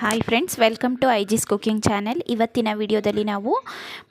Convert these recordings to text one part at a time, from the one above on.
Hi friends welcome to I ಜಿಸ್ cooking channel ಇವತ್ತಿನ ವಿಡಿಯೋದಲ್ಲಿ ನಾವು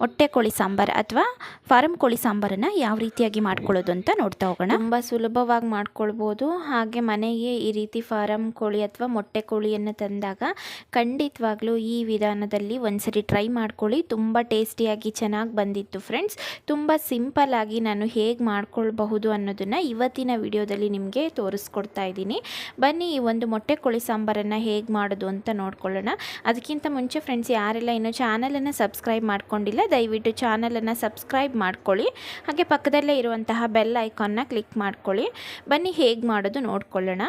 ಮೊಟ್ಟೆ ಕೋಳಿ ಸಾಂಬಾರು ಅಥವಾ ಫಾರಂ ಕೋಳಿ ಸಾಂಬಾರನ್ನು ಯಾವ ರೀತಿಯಾಗಿ ಮಾಡ್ಕೊಳ್ಳೋದು ಅಂತ ನೋಡ್ತಾ ಹೋಗೋಣ. ತುಂಬ ಸುಲಭವಾಗಿ ಮಾಡ್ಕೊಳ್ಬೋದು. ಹಾಗೆ ಮನೆಗೆ ಈ ರೀತಿ ಫಾರಂ ಕೋಳಿ ಅಥವಾ ಮೊಟ್ಟೆ ಕೋಳಿಯನ್ನು ತಂದಾಗ ಖಂಡಿತವಾಗ್ಲೂ ಈ ವಿಧಾನದಲ್ಲಿ ಒಂದ್ಸರಿ ಟ್ರೈ ಮಾಡ್ಕೊಳ್ಳಿ. ತುಂಬ ಟೇಸ್ಟಿಯಾಗಿ ಚೆನ್ನಾಗಿ ಬಂದಿತ್ತು ಫ್ರೆಂಡ್ಸ್ ತುಂಬ ಸಿಂಪಲ್ ಆಗಿ ನಾನು ಹೇಗೆ ಮಾಡ್ಕೊಳ್ಬಹುದು ಅನ್ನೋದನ್ನು ಇವತ್ತಿನ ವಿಡಿಯೋದಲ್ಲಿ ನಿಮಗೆ ತೋರಿಸ್ಕೊಡ್ತಾ ಇದ್ದೀನಿ. ಬನ್ನಿ ಈ ಒಂದು ಮೊಟ್ಟೆ ಕೋಳಿ ಸಾಂಬಾರನ್ನು ಹೇಗೆ ಮಾಡೋದು ಅಂತ ನೋಡ್ಕೊಳ್ಳೋಣ ಅದಕ್ಕಿಂತ ಮುಂಚೆ ಫ್ರೆಂಡ್ಸ್ ಯಾರೆಲ್ಲ ಇನ್ನೂ ಚಾನಲನ್ನು ಸಬ್ಸ್ಕ್ರೈಬ್ ಮಾಡ್ಕೊಂಡಿಲ್ಲ, ದಯವಿಟ್ಟು ಚಾನಲನ್ನು ಸಬ್ಸ್ಕ್ರೈಬ್ ಮಾಡ್ಕೊಳ್ಳಿ. ಹಾಗೆ ಪಕ್ಕದಲ್ಲೇ ಇರುವಂತಹ ಬೆಲ್ ಐಕಾನ್ನ ಕ್ಲಿಕ್ ಮಾಡ್ಕೊಳ್ಳಿ. ಬನ್ನಿ ಹೇಗೆ ಮಾಡೋದು ನೋಡ್ಕೊಳ್ಳೋಣ.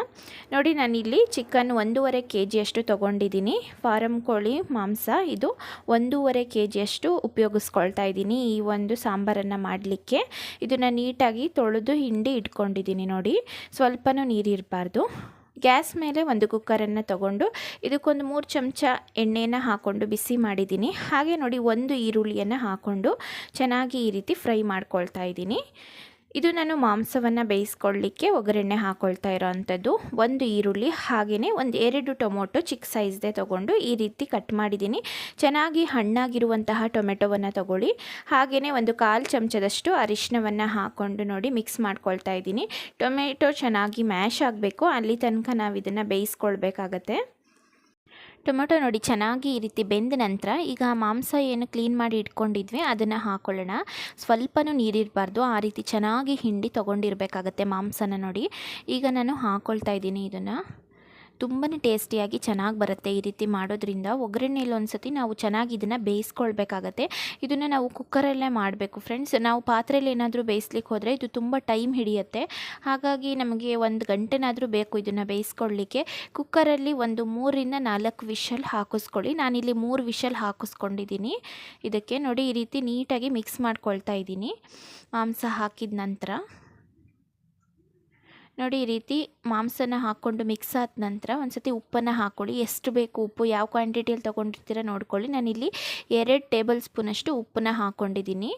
ನೋಡಿ ನಾನಿಲ್ಲಿ ಚಿಕನ್ ಒಂದೂವರೆ ಕೆ ಜಿಯಷ್ಟು ತೊಗೊಂಡಿದ್ದೀನಿ. ಫಾರಂ ಕೋಳಿ, ಮಾಂಸ ಇದು ಒಂದೂವರೆ ಕೆ ಜಿಯಷ್ಟು ಉಪಯೋಗಿಸ್ಕೊಳ್ತಾ ಇದ್ದೀನಿ ಈ ಒಂದು ಸಾಂಬಾರನ್ನು ಮಾಡಲಿಕ್ಕೆ. ಇದನ್ನು ನೀಟಾಗಿ ತೊಳೆದು ಹಿಂಡಿ ಇಟ್ಕೊಂಡಿದ್ದೀನಿ ನೋಡಿ. ಸ್ವಲ್ಪನೂ ನೀರಿರಬಾರ್ದು. ಗ್ಯಾಸ್ ಮೇಲೆ ಒಂದು ಕುಕ್ಕರನ್ನು ತಗೊಂಡು ಇದಕ್ಕೊಂದು ಮೂರು ಚಮಚ ಎಣ್ಣೆನ ಹಾಕ್ಕೊಂಡು ಬಿಸಿ ಮಾಡಿದ್ದೀನಿ. ಹಾಗೆ ನೋಡಿ ಒಂದು ಈರುಳ್ಳಿಯನ್ನು ಹಾಕ್ಕೊಂಡು ಚೆನ್ನಾಗಿ ಈ ರೀತಿ ಫ್ರೈ ಮಾಡ್ಕೊಳ್ತಾ ಇದ್ದೀನಿ. ಇದು ನಾನು ಮಾಂಸವನ್ನು ಬೇಯಿಸ್ಕೊಳ್ಳಿಕ್ಕೆ ಒಗ್ಗರಣೆ ಹಾಕ್ಕೊಳ್ತಾ ಇರೋವಂಥದ್ದು ಒಂದು ಈರುಳ್ಳಿ, ಹಾಗೆಯೇ ಒಂದು ಎರಡು ಟೊಮೊಟೊ ಚಿಕ್ಕ ಸೈಜ್ದೇ ತೊಗೊಂಡು ಈ ರೀತಿ ಕಟ್ ಮಾಡಿದ್ದೀನಿ. ಚೆನ್ನಾಗಿ ಹಣ್ಣಾಗಿರುವಂತಹ ಟೊಮೆಟೊವನ್ನು ತಗೊಳ್ಳಿ. ಹಾಗೆಯೇ ಒಂದು ಕಾಲು ಚಮಚದಷ್ಟು ಅರಿಶಿನವನ್ನು ಹಾಕ್ಕೊಂಡು ನೋಡಿ ಮಿಕ್ಸ್ ಮಾಡ್ಕೊಳ್ತಾ ಇದ್ದೀನಿ. ಟೊಮೆಟೊ ಚೆನ್ನಾಗಿ ಮ್ಯಾಶ್ ಆಗಬೇಕು. ಅಲ್ಲಿ ತನಕ ನಾವು ಇದನ್ನು ಬೇಯಿಸ್ಕೊಳ್ಬೇಕಾಗತ್ತೆ. ಟೊಮೊಟೊ ನೋಡಿ ಚೆನ್ನಾಗಿ ಈ ರೀತಿ ಬೆಂದ ನಂತರ ಈಗ ಮಾಂಸ ಏನು ಕ್ಲೀನ್ ಮಾಡಿ ಇಟ್ಕೊಂಡಿದ್ವಿ, ಅದನ್ನು ಹಾಕೊಳ್ಳೋಣ. ಸ್ವಲ್ಪನೂ ನೀರಿರಬಾರ್ದು, ಆ ರೀತಿ ಚೆನ್ನಾಗಿ ಹಿಂಡಿ ತೊಗೊಂಡಿರಬೇಕಾಗತ್ತೆ ಮಾಂಸನ ನೋಡಿ. ಈಗ ನಾನು ಹಾಕ್ಕೊಳ್ತಾ ಇದ್ದೀನಿ ಇದನ್ನು. ತುಂಬಾ ಟೇಸ್ಟಿಯಾಗಿ ಚೆನ್ನಾಗಿ ಬರುತ್ತೆ ಈ ರೀತಿ ಮಾಡೋದ್ರಿಂದ. ಒಗ್ಗರಣೆಯಲ್ಲಿ ಒಂದು ಸತಿ ನಾವು ಚೆನ್ನಾಗಿ ಇದನ್ನು ಬೇಯಿಸ್ಕೊಳ್ಬೇಕಾಗತ್ತೆ. ಇದನ್ನು ನಾವು ಕುಕ್ಕರಲ್ಲೇ ಮಾಡಬೇಕು ಫ್ರೆಂಡ್ಸ್. ನಾವು ಪಾತ್ರೆಯಲ್ಲಿ ಏನಾದರೂ ಬೇಯಿಸ್ಲಿಕ್ಕೆ ಹೋದರೆ ಇದು ತುಂಬ ಟೈಮ್ ಹಿಡಿಯುತ್ತೆ. ಹಾಗಾಗಿ ನಮಗೆ ಒಂದು ಗಂಟೆನಾದರೂ ಬೇಕು ಇದನ್ನು ಬೇಯಿಸ್ಕೊಳ್ಳಿಕ್ಕೆ ಕುಕ್ಕರಲ್ಲಿ ಒಂದು ಮೂರಿಂದ ನಾಲ್ಕು ವಿಷಲ್ ಹಾಕಿಸ್ಕೊಳ್ಳಿ. ನಾನಿಲ್ಲಿ ಮೂರು ವಿಷಲ್ ಹಾಕಿಸ್ಕೊಂಡಿದ್ದೀನಿ. ಇದಕ್ಕೆ ನೋಡಿ ಈ ರೀತಿ ನೀಟಾಗಿ ಮಿಕ್ಸ್ ಮಾಡ್ಕೊಳ್ತಾ ಇದ್ದೀನಿ. ಮಾಂಸ ಹಾಕಿದ ನಂತರ. ನೋಡಿ, ಈ ರೀತಿ ಮಾಂಸನ ಹಾಕ್ಕೊಂಡು ಮಿಕ್ಸ್ ಆದ ನಂತರ ಒಂದು ಸತಿ ಉಪ್ಪನ್ನು ಹಾಕ್ಕೊಳ್ಳಿ ಎಷ್ಟು ಬೇಕು ಉಪ್ಪು, ಯಾವ ಕ್ವಾಂಟಿಟಿಯಲ್ಲಿ ತೊಗೊಂಡಿರ್ತೀರ ನೋಡ್ಕೊಳ್ಳಿ. ನಾನಿಲ್ಲಿ ಎರಡು ಟೇಬಲ್ ಸ್ಪೂನಷ್ಟು ಉಪ್ಪನ್ನ ಹಾಕ್ಕೊಂಡಿದ್ದೀನಿ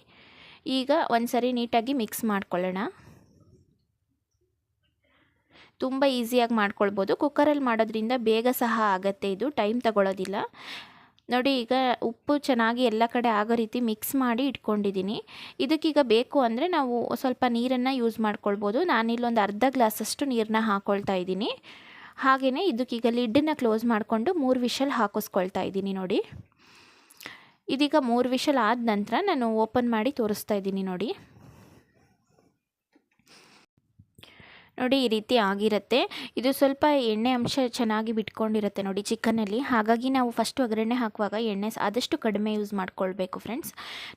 ಈಗ ಒಂದು ಸರಿ ನೀಟಾಗಿ ಮಿಕ್ಸ್ ಮಾಡ್ಕೊಳ್ಳೋಣ. ತುಂಬ ಈಸಿಯಾಗಿ ಮಾಡ್ಕೊಳ್ಬೋದು. ಕುಕ್ಕರಲ್ಲಿ ಮಾಡೋದ್ರಿಂದ ಬೇಗ ಸಹ ಆಗುತ್ತೆ ಇದು. ಟೈಮ್ ತಗೊಳ್ಳೋದಿಲ್ಲ ನೋಡಿ, ಈಗ ಉಪ್ಪು ಚೆನ್ನಾಗಿ ಎಲ್ಲ ಕಡೆ ಆಗೋ ರೀತಿ ಮಿಕ್ಸ್ ಮಾಡಿ ಇಟ್ಕೊಂಡಿದ್ದೀನಿ. ಇದಕ್ಕೀಗ ಬೇಕು ಅಂದರೆ ನಾವು ಸ್ವಲ್ಪ ನೀರನ್ನು ಯೂಸ್ ಮಾಡ್ಕೊಳ್ಬೋದು. ನಾನಿಲ್ಲೊಂದು ಅರ್ಧ ಗ್ಲಾಸಷ್ಟು ನೀರನ್ನ ಹಾಕ್ಕೊಳ್ತಾ ಇದ್ದೀನಿ. ಹಾಗೆಯೇ ಇದಕ್ಕೀಗ ಲಿಡ್ಡನ್ನು ಕ್ಲೋಸ್ ಮಾಡಿಕೊಂಡು ಮೂರು ವಿಷಲ್ ಹಾಕಿಸ್ಕೊಳ್ತಾ ಇದ್ದೀನಿ ನೋಡಿ. ಇದೀಗ ಮೂರು ವಿಷಲ್ ಆದ ನಂತರ ನಾನು ಓಪನ್ ಮಾಡಿ ತೋರಿಸ್ತಾ ಇದ್ದೀನಿ ನೋಡಿ. ನೋಡಿ ಈ ರೀತಿ ಆಗಿರುತ್ತೆ. ಇದು ಸ್ವಲ್ಪ ಎಣ್ಣೆ ಅಂಶ ಚೆನ್ನಾಗಿ ಬಿಟ್ಕೊಂಡಿರುತ್ತೆ ನೋಡಿ ಚಿಕನಲ್ಲಿ. ಹಾಗಾಗಿ ನಾವು ಫಸ್ಟ್ ಒಗ್ಗರಣೆ ಹಾಕುವಾಗ ಎಣ್ಣೆ ಆದಷ್ಟು ಕಡಿಮೆ ಯೂಸ್ ಮಾಡ್ಕೊಳ್ಬೇಕು ಫ್ರೆಂಡ್ಸ್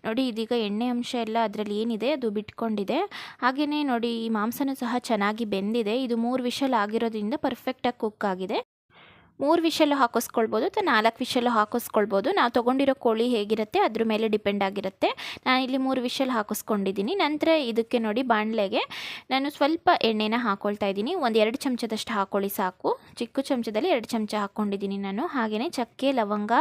ನೋಡಿ ಇದೀಗ ಎಣ್ಣೆ ಅಂಶ ಎಲ್ಲ ಅದರಲ್ಲಿ ಏನಿದೆ ಅದು ಬಿಟ್ಕೊಂಡಿದೆ. ಹಾಗೆಯೇ ನೋಡಿ ಈ ಮಾಂಸನೂ ಸಹ ಚೆನ್ನಾಗಿ ಬೆಂದಿದೆ. ಇದು ಮೂರು ವಿಷಲ್ ಆಗಿರೋದ್ರಿಂದ ಪರ್ಫೆಕ್ಟಾಗಿ ಕುಕ್ ಆಗಿದೆ. ಮೂರು ವಿಷಲ್ಲೂ ಹಾಕಿಸ್ಕೊಳ್ಬೋದು ಅಥವಾ ನಾಲ್ಕು ವಿಷಲ್ಲೂ ಹಾಕಿಸ್ಕೊಳ್ಬೋದು. ನಾವು ತೊಗೊಂಡಿರೋ ಕೋಳಿ ಹೇಗಿರುತ್ತೆ, ಅದ್ರ ಮೇಲೆ ಡಿಪೆಂಡ್ ಆಗಿರುತ್ತೆ. ನಾನು ಇಲ್ಲಿ ಮೂರು ವಿಷಲ್ ಹಾಕಿಸ್ಕೊಂಡಿದ್ದೀನಿ. ನಂತರ ಇದಕ್ಕೆ ನೋಡಿ ಬಾಣಲೆಗೆ ನಾನು ಸ್ವಲ್ಪ ಎಣ್ಣೆನ ಹಾಕ್ಕೊಳ್ತಾ ಇದ್ದೀನಿ. ಒಂದು ಎರಡು ಚಮಚದಷ್ಟು ಹಾಕೊಳ್ಳಿ ಸಾಕು. ಚಿಕ್ಕ ಚಮಚದಲ್ಲಿ ಎರಡು ಚಮಚ ಹಾಕ್ಕೊಂಡಿದ್ದೀನಿ ನಾನು. ಹಾಗೆಯೇ ಚಕ್ಕೆ, ಲವಂಗ,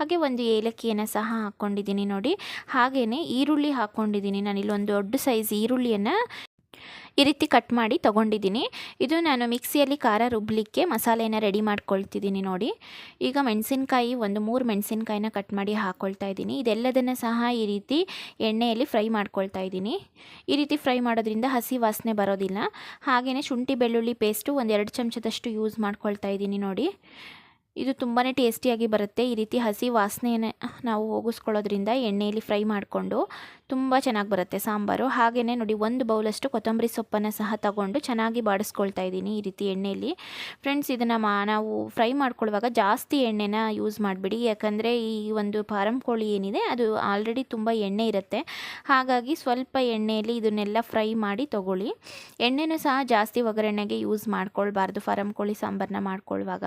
ಹಾಗೆ ಒಂದು ಏಲಕ್ಕಿಯನ್ನು ಸಹ ಹಾಕ್ಕೊಂಡಿದ್ದೀನಿ ನೋಡಿ. ಹಾಗೆಯೇ ಈರುಳ್ಳಿ ಹಾಕ್ಕೊಂಡಿದ್ದೀನಿ ನಾನು. ಇಲ್ಲೊಂದು ದೊಡ್ಡ ಸೈಜ್ ಈರುಳ್ಳಿಯನ್ನು ಈ ರೀತಿ ಕಟ್ ಮಾಡಿ ತೊಗೊಂಡಿದ್ದೀನಿ. ಇದು ನಾನು ಮಿಕ್ಸಿಯಲ್ಲಿ ಖಾರ ರುಬ್ಬಲಿಕ್ಕೆ ಮಸಾಲೆನ ರೆಡಿ ಮಾಡ್ಕೊಳ್ತಿದ್ದೀನಿ ನೋಡಿ. ಈಗ ಮೆಣಸಿನ್ಕಾಯಿ ಒಂದು ಮೂರು ಮೆಣಸಿನ್ಕಾಯಿನ ಕಟ್ ಮಾಡಿ ಹಾಕ್ಕೊಳ್ತಾ ಇದ್ದೀನಿ. ಇದೆಲ್ಲದನ್ನು ಸಹ ಈ ರೀತಿ ಎಣ್ಣೆಯಲ್ಲಿ ಫ್ರೈ ಮಾಡ್ಕೊಳ್ತಾ ಇದ್ದೀನಿ. ಈ ರೀತಿ ಫ್ರೈ ಮಾಡೋದ್ರಿಂದ ಹಸಿ ವಾಸನೆ ಬರೋದಿಲ್ಲ. ಹಾಗೆಯೇ ಶುಂಠಿ ಬೆಳ್ಳುಳ್ಳಿ ಪೇಸ್ಟು ಒಂದು ಎರಡು ಚಮಚದಷ್ಟು ಯೂಸ್ ಮಾಡ್ಕೊಳ್ತಾ ಇದ್ದೀನಿ ನೋಡಿ. ಇದು ತುಂಬಾ ಟೇಸ್ಟಿಯಾಗಿ ಬರುತ್ತೆ. ಈ ರೀತಿ ಹಸಿ ವಾಸನೆಯನ್ನು ನಾವು ಹೋಗಿಸ್ಕೊಳ್ಳೋದ್ರಿಂದ ಎಣ್ಣೆಯಲ್ಲಿ ಫ್ರೈ ಮಾಡಿಕೊಂಡು ತುಂಬ ಚೆನ್ನಾಗಿ ಬರುತ್ತೆ ಸಾಂಬಾರು. ಹಾಗೆಯೇ ನೋಡಿ ಒಂದು ಬೌಲಷ್ಟು ಕೊತ್ತಂಬರಿ ಸೊಪ್ಪನ್ನು ಸಹ ತಗೊಂಡು ಚೆನ್ನಾಗಿ ಬಾಡಿಸ್ಕೊಳ್ತಾ ಇದ್ದೀನಿ ಈ ರೀತಿ ಎಣ್ಣೆಯಲ್ಲಿ. ಫ್ರೆಂಡ್ಸ್, ಇದನ್ನು ಮಾ ನಾವು ಫ್ರೈ ಮಾಡ್ಕೊಳ್ಳುವಾಗ ಜಾಸ್ತಿ ಎಣ್ಣೆನ ಯೂಸ್ ಮಾಡಿಬಿಡಿ. ಯಾಕಂದರೆ ಈ ಒಂದು ಫಾರಂ ಕೋಳಿ ಏನಿದೆ, ಅದು ಆಲ್ರೆಡಿ ತುಂಬ ಎಣ್ಣೆ ಇರುತ್ತೆ. ಹಾಗಾಗಿ ಸ್ವಲ್ಪ ಎಣ್ಣೆಯಲ್ಲಿ ಇದನ್ನೆಲ್ಲ ಫ್ರೈ ಮಾಡಿ ತೊಗೊಳ್ಳಿ. ಎಣ್ಣೆನೂ ಸಹ ಜಾಸ್ತಿ ಒಗ್ಗರಣೆಗೆ ಯೂಸ್ ಮಾಡ್ಕೊಳ್ಬಾರ್ದು, ಫಾರಂ ಕೋಳಿ ಸಾಂಬಾರನ್ನ ಮಾಡ್ಕೊಳ್ಳುವಾಗ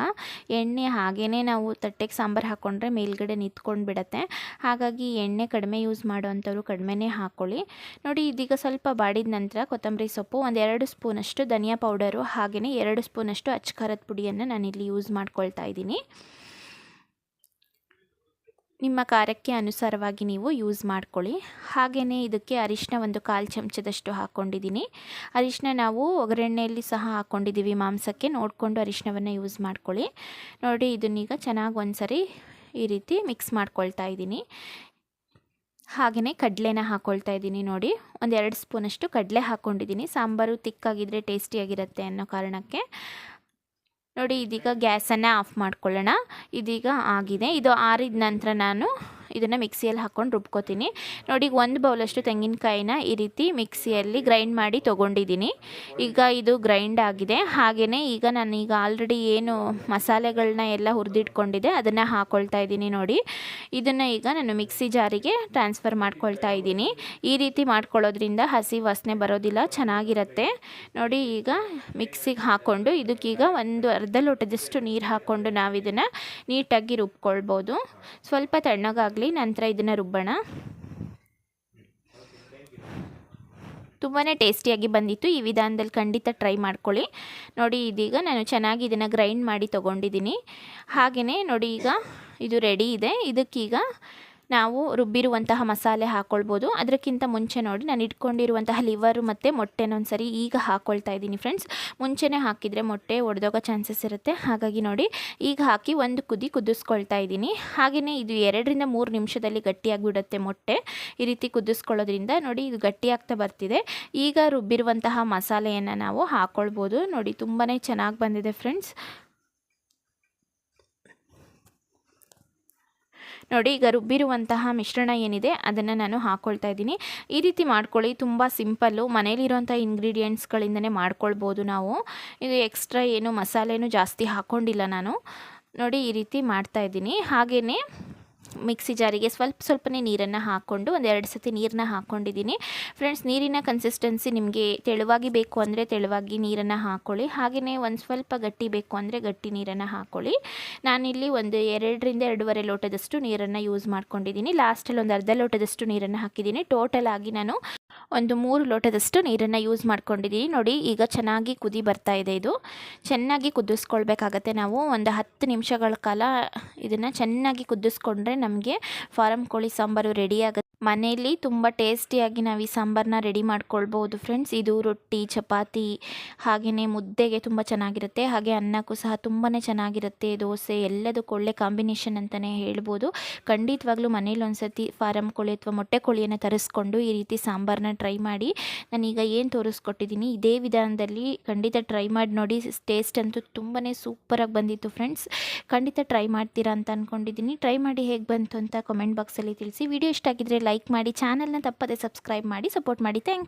ಎಣ್ಣೆ ಹಾಗೆಯೇ ನಾವು ತಟ್ಟೆಗೆ ಸಾಂಬಾರು ಹಾಕ್ಕೊಂಡ್ರೆ ಮೇಲ್ಗಡೆ ನಿಂತ್ಕೊಂಡು ಬಿಡತ್ತೆ. ಹಾಗಾಗಿ ಎಣ್ಣೆ ಕಡಿಮೆ ಯೂಸ್ ಮಾಡೋವಂಥವ್ರು ಕಡಿಮೆನೇ ಹಾಕ್ಕೊಳ್ಳಿ ನೋಡಿ, ಇದೀಗ ಸ್ವಲ್ಪ ಬಾಡಿದ ನಂತರ ಕೊತ್ತಂಬರಿ ಸೊಪ್ಪು ಒಂದು ಎರಡು ಸ್ಪೂನಷ್ಟು ಧನಿಯಾ ಪೌಡರು ಹಾಗೆಯೇ ಎರಡು ಸ್ಪೂನಷ್ಟು ಅಚ್ಚ ಖಾರದ ಪುಡಿಯನ್ನು ನಾನಿಲ್ಲಿ ಯೂಸ್ ಮಾಡ್ಕೊಳ್ತಾ ಇದ್ದೀನಿ. ನಿಮ್ಮ ಖಾರಕ್ಕೆ ಅನುಸಾರವಾಗಿ ನೀವು ಯೂಸ್ ಮಾಡ್ಕೊಳ್ಳಿ. ಹಾಗೆಯೇ ಇದಕ್ಕೆ ಅರಿಶಿನ ಒಂದು ಕಾಲು ಚಮಚದಷ್ಟು ಹಾಕ್ಕೊಂಡಿದ್ದೀನಿ ಅರಿಶಿನ ನಾವು ಒಗ್ಗರಣೆಯಲ್ಲಿ ಸಹ ಹಾಕ್ಕೊಂಡಿದ್ದೀವಿ ಮಾಂಸಕ್ಕೆ. ನೋಡಿಕೊಂಡು ಅರಿಶಿನವನ್ನು ಯೂಸ್ ಮಾಡ್ಕೊಳ್ಳಿ. ನೋಡಿ, ಇದನ್ನೀಗ ಚೆನ್ನಾಗಿ ಒಂದ್ಸರಿ ಈ ರೀತಿ ಮಿಕ್ಸ್ ಮಾಡ್ಕೊಳ್ತಾ ಇದ್ದೀನಿ. ಹಾಗೆಯೇ ಕಡಲೆನ ಹಾಕ್ಕೊಳ್ತಾ ಇದ್ದೀನಿ ನೋಡಿ. ಒಂದು ಎರಡು ಸ್ಪೂನಷ್ಟು ಕಡಲೆ ಹಾಕ್ಕೊಂಡಿದ್ದೀನಿ ಸಾಂಬಾರು ತಿಕ್ಕಾಗಿದ್ದರೆ ಟೇಸ್ಟಿಯಾಗಿರುತ್ತೆ ಅನ್ನೋ ಕಾರಣಕ್ಕೆ. ನೋಡಿ ಇದೀಗ ಗ್ಯಾಸನ್ನು ಆಫ್ ಮಾಡ್ಕೊಳ್ಳೋಣ. ಇದೀಗ ಆಗಿದೆ. ಇದು ಆರಿದ ನಂತರ ನಾನು ಇದನ್ನು ಮಿಕ್ಸಿಯಲ್ಲಿ ಹಾಕ್ಕೊಂಡು ರುಬ್ಕೋತೀನಿ. ನೋಡಿ ಒಂದು ಬೌಲಷ್ಟು ತೆಂಗಿನಕಾಯಿನ ಈ ರೀತಿ ಮಿಕ್ಸಿಯಲ್ಲಿ ಗ್ರೈಂಡ್ ಮಾಡಿ ತೊಗೊಂಡಿದ್ದೀನಿ. ಈಗ ಇದು ಗ್ರೈಂಡ್ ಆಗಿದೆ. ಹಾಗೆಯೇ ಈಗ ನಾನು ಈಗ ಆಲ್ರೆಡಿ ಏನು ಮಸಾಲೆಗಳನ್ನ ಎಲ್ಲ ಹುರಿದಿಟ್ಕೊಂಡಿದೆ ಅದನ್ನು ಹಾಕ್ಕೊಳ್ತಾ ಇದ್ದೀನಿ ನೋಡಿ. ಇದನ್ನು ಈಗ ನಾನು ಮಿಕ್ಸಿ ಜಾರಿಗೆ ಟ್ರಾನ್ಸ್ಫರ್ ಮಾಡ್ಕೊಳ್ತಾ ಇದ್ದೀನಿ. ಈ ರೀತಿ ಮಾಡ್ಕೊಳ್ಳೋದ್ರಿಂದ ಹಸಿ ವಾಸನೆ ಬರೋದಿಲ್ಲ, ಚೆನ್ನಾಗಿರುತ್ತೆ. ನೋಡಿ, ಈಗ ಮಿಕ್ಸಿಗೆ ಹಾಕ್ಕೊಂಡು ಇದಕ್ಕೀಗ ಒಂದು ಅರ್ಧ ಲೋಟದಷ್ಟು ನೀರು ಹಾಕ್ಕೊಂಡು ನಾವು ಇದನ್ನು ನೀಟಾಗಿ ರುಬ್ಕೊಳ್ಬೋದು. ಸ್ವಲ್ಪ ತಣ್ಣಗಾಗಲಿ ನಂತರ ಇದನ್ನು ರುಬ್ಬೋಣ. ತುಂಬಾ ಟೇಸ್ಟಿಯಾಗಿ ಬಂದಿತ್ತು. ಈ ವಿಧಾನದಲ್ಲಿ ಖಂಡಿತ ಟ್ರೈ ಮಾಡ್ಕೊಳ್ಳಿ. ನೋಡಿ, ಇದೀಗ ನಾನು ಚೆನ್ನಾಗಿ ಇದನ್ನು ಗ್ರೈಂಡ್ ಮಾಡಿ ತೊಗೊಂಡಿದ್ದೀನಿ. ಹಾಗೆಯೇ ನೋಡಿ, ಈಗ ಇದು ರೆಡಿ ಇದೆ. ಇದಕ್ಕೀಗ ನಾವು ರುಬ್ಬಿರುವಂತಹ ಮಸಾಲೆ ಹಾಕ್ಕೊಳ್ಬೋದು ಅದಕ್ಕಿಂತ ಮುಂಚೆ ನೋಡಿ, ನಾನು ಇಟ್ಕೊಂಡಿರುವಂತಹ ಲಿವರು ಮತ್ತು ಮೊಟ್ಟೆನ ಒಂದ್ಸರಿ ಈಗ ಹಾಕ್ಕೊಳ್ತಾ ಇದ್ದೀನಿ ಫ್ರೆಂಡ್ಸ್. ಮುಂಚೆನೇ ಹಾಕಿದರೆ ಮೊಟ್ಟೆ ಒಡೆದೋಗೋ ಚಾನ್ಸಸ್ ಇರುತ್ತೆ. ಹಾಗಾಗಿ ನೋಡಿ, ಈಗ ಹಾಕಿ ಒಂದು ಕುದಿ ಕುದಿಸ್ಕೊಳ್ತಾ ಇದ್ದೀನಿ. ಹಾಗೆಯೇ ಇದು ಎರಡರಿಂದ ಮೂರು ನಿಮಿಷದಲ್ಲಿ ಗಟ್ಟಿಯಾಗಿಬಿಡುತ್ತೆ ಮೊಟ್ಟೆ. ಈ ರೀತಿ ಕುದಿಸ್ಕೊಳ್ಳೋದ್ರಿಂದ ನೋಡಿ, ಇದು ಗಟ್ಟಿಯಾಗ್ತಾ ಬರ್ತಿದೆ. ಈಗ ರುಬ್ಬಿರುವಂತಹ ಮಸಾಲೆಯನ್ನು ನಾವು ಹಾಕ್ಕೊಳ್ಬೋದು ನೋಡಿ ತುಂಬಾ ಚೆನ್ನಾಗಿ ಬಂದಿದೆ ಫ್ರೆಂಡ್ಸ್. ನೋಡಿ, ಈಗ ರುಬ್ಬಿರುವಂತಹ ಮಿಶ್ರಣ ಏನಿದೆ, ಅದನ್ನು ನಾನು ಹಾಕ್ಕೊಳ್ತಾ ಇದ್ದೀನಿ. ಈ ರೀತಿ ಮಾಡ್ಕೊಳ್ಳಿ, ತುಂಬ ಸಿಂಪಲ್ಲು. ಮನೇಲಿರುವಂಥ ಇಂಗ್ರೀಡಿಯೆಂಟ್ಸ್ಗಳಿಂದನೇ ಮಾಡ್ಕೊಳ್ಬೋದು ನಾವು. ಇದು ಎಕ್ಸ್ಟ್ರಾ ಏನು ಮಸಾಲೆನೂ ಜಾಸ್ತಿ ಹಾಕ್ಕೊಂಡಿಲ್ಲ ನಾನು. ನೋಡಿ, ಈ ರೀತಿ ಮಾಡ್ತಾ ಇದ್ದೀನಿ. ಹಾಗೆಯೇ ಮಿಕ್ಸಿ ಜಾರಿಗೆ ಸ್ವಲ್ಪ ಸ್ವಲ್ಪನೇ ನೀರನ್ನು ಹಾಕ್ಕೊಂಡು ಒಂದು ಎರಡು ಸತಿ ನೀರನ್ನ ಹಾಕ್ಕೊಂಡಿದ್ದೀನಿ. ಫ್ರೆಂಡ್ಸ್ ನೀರಿನ ಕನ್ಸಿಸ್ಟೆನ್ಸಿ ನಿಮಗೆ ತೆಳುವಾಗಿ ಬೇಕು ಅಂದರೆ ತೆಳುವಾಗಿ ನೀರನ್ನು ಹಾಕ್ಕೊಳ್ಳಿ ಹಾಗೆಯೇ ಒಂದು ಸ್ವಲ್ಪ ಗಟ್ಟಿ ಬೇಕು ಅಂದರೆ ಗಟ್ಟಿ ನೀರನ್ನು ಹಾಕ್ಕೊಳ್ಳಿ ನಾನಿಲ್ಲಿ ಒಂದು ಎರಡರಿಂದ ಎರಡೂವರೆ ಲೋಟದಷ್ಟು ನೀರನ್ನು ಯೂಸ್ ಮಾಡ್ಕೊಂಡಿದ್ದೀನಿ. ಲಾಸ್ಟಲ್ಲಿ ಒಂದು ಅರ್ಧ ಲೋಟದಷ್ಟು ನೀರನ್ನು ಹಾಕಿದ್ದೀನಿ. ಟೋಟಲ್ ಆಗಿ ನಾನು ಒಂದು ಮೂರು ಲೋಟದಷ್ಟು ನೀರನ್ನು ಯೂಸ್ ಮಾಡ್ಕೊಂಡಿದ್ದೀನಿ ನೋಡಿ, ಈಗ ಚೆನ್ನಾಗಿ ಕುದಿ ಬರ್ತಾ ಇದೆ ಇದು. ಚೆನ್ನಾಗಿ ಕುದಿಸ್ಕೊಳ್ಬೇಕಾಗತ್ತೆ ನಾವು. ಒಂದು ಹತ್ತು ನಿಮಿಷಗಳ ಕಾಲ ಇದನ್ನು ಚೆನ್ನಾಗಿ ಕುದಿಸ್ಕೊಂಡ್ರೆ ನಮಗೆ ಫಾರಂ ಕೋಳಿ ಸಾಂಬಾರು ರೆಡಿ ಆಗುತ್ತೆ. ಮನೆಯಲ್ಲಿ ತುಂಬ ಟೇಸ್ಟಿಯಾಗಿ ನಾವು ಈ ಸಾಂಬಾರನ್ನ ರೆಡಿ ಮಾಡ್ಕೊಳ್ಬೋದು ಫ್ರೆಂಡ್ಸ್. ಇದು ರೊಟ್ಟಿ, ಚಪಾತಿ, ಹಾಗೆಯೇ ಮುದ್ದೆಗೆ ತುಂಬ ಚೆನ್ನಾಗಿರುತ್ತೆ. ಹಾಗೆ ಅನ್ನಕ್ಕೂ ಸಹ ತುಂಬಾ ಚೆನ್ನಾಗಿರುತ್ತೆ ದೋಸೆ, ಎಲ್ಲದಕ್ಕೂ ಒಳ್ಳೆ ಕಾಂಬಿನೇಷನ್ ಅಂತಲೇ ಹೇಳ್ಬೋದು. ಖಂಡಿತವಾಗ್ಲೂ ಮನೇಲಿ ಒಂದು ಸತಿ ಫಾರಮ್ ಕೋಳಿ ಅಥವಾ ಮೊಟ್ಟೆ ಕೋಳಿಯನ್ನು ತರಿಸ್ಕೊಂಡು ಈ ರೀತಿ ಸಾಂಬಾರನ್ನ ಟ್ರೈ ಮಾಡಿ. ನಾನೀಗ ಏನು ತೋರಿಸ್ಕೊಟ್ಟಿದ್ದೀನಿ, ಇದೇ ವಿಧಾನದಲ್ಲಿ ಖಂಡಿತ ಟ್ರೈ ಮಾಡಿ ನೋಡಿ. ಟೇಸ್ಟ್ ಅಂತೂ ತುಂಬಾ ಸೂಪರಾಗಿ ಬಂದಿತ್ತು ಫ್ರೆಂಡ್ಸ್. ಖಂಡಿತ ಟ್ರೈ ಮಾಡ್ತೀರಾ ಅಂತ ಅಂದ್ಕೊಂಡಿದ್ದೀನಿ ಟ್ರೈ ಮಾಡಿ ಹೇಗೆ ಬಂತು ಅಂತ ಕಮೆಂಟ್ ಬಾಕ್ಸಲ್ಲಿ ತಿಳಿಸಿ. ವಿಡಿಯೋ ಇಷ್ಟ ಆಗಿದ್ರೆ ಲೈಕ್ ಮಾಡಿ ಚಾನಲ್ನ ತಪ್ಪದೆ ಸಬ್ಸ್ಕ್ರೈಬ್ ಮಾಡಿ ಸಪೋರ್ಟ್ ಮಾಡಿ. ಥ್ಯಾಂಕ್